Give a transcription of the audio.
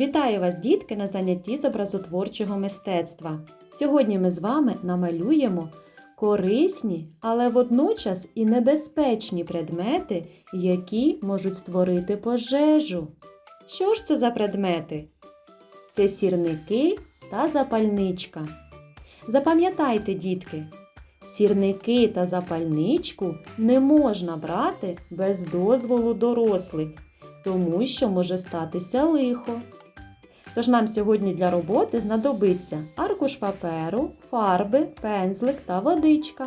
Вітаю вас, дітки, на занятті з образотворчого мистецтва. Сьогодні ми з вами намалюємо корисні, але водночас і небезпечні предмети, які можуть створити пожежу. Що ж це за предмети? Це сірники та запальничка. Запам'ятайте, дітки, сірники та запальничку не можна брати без дозволу дорослих, тому що може статися лихо. Тож нам сьогодні для роботи знадобиться аркуш паперу, фарби, пензлик та водичка.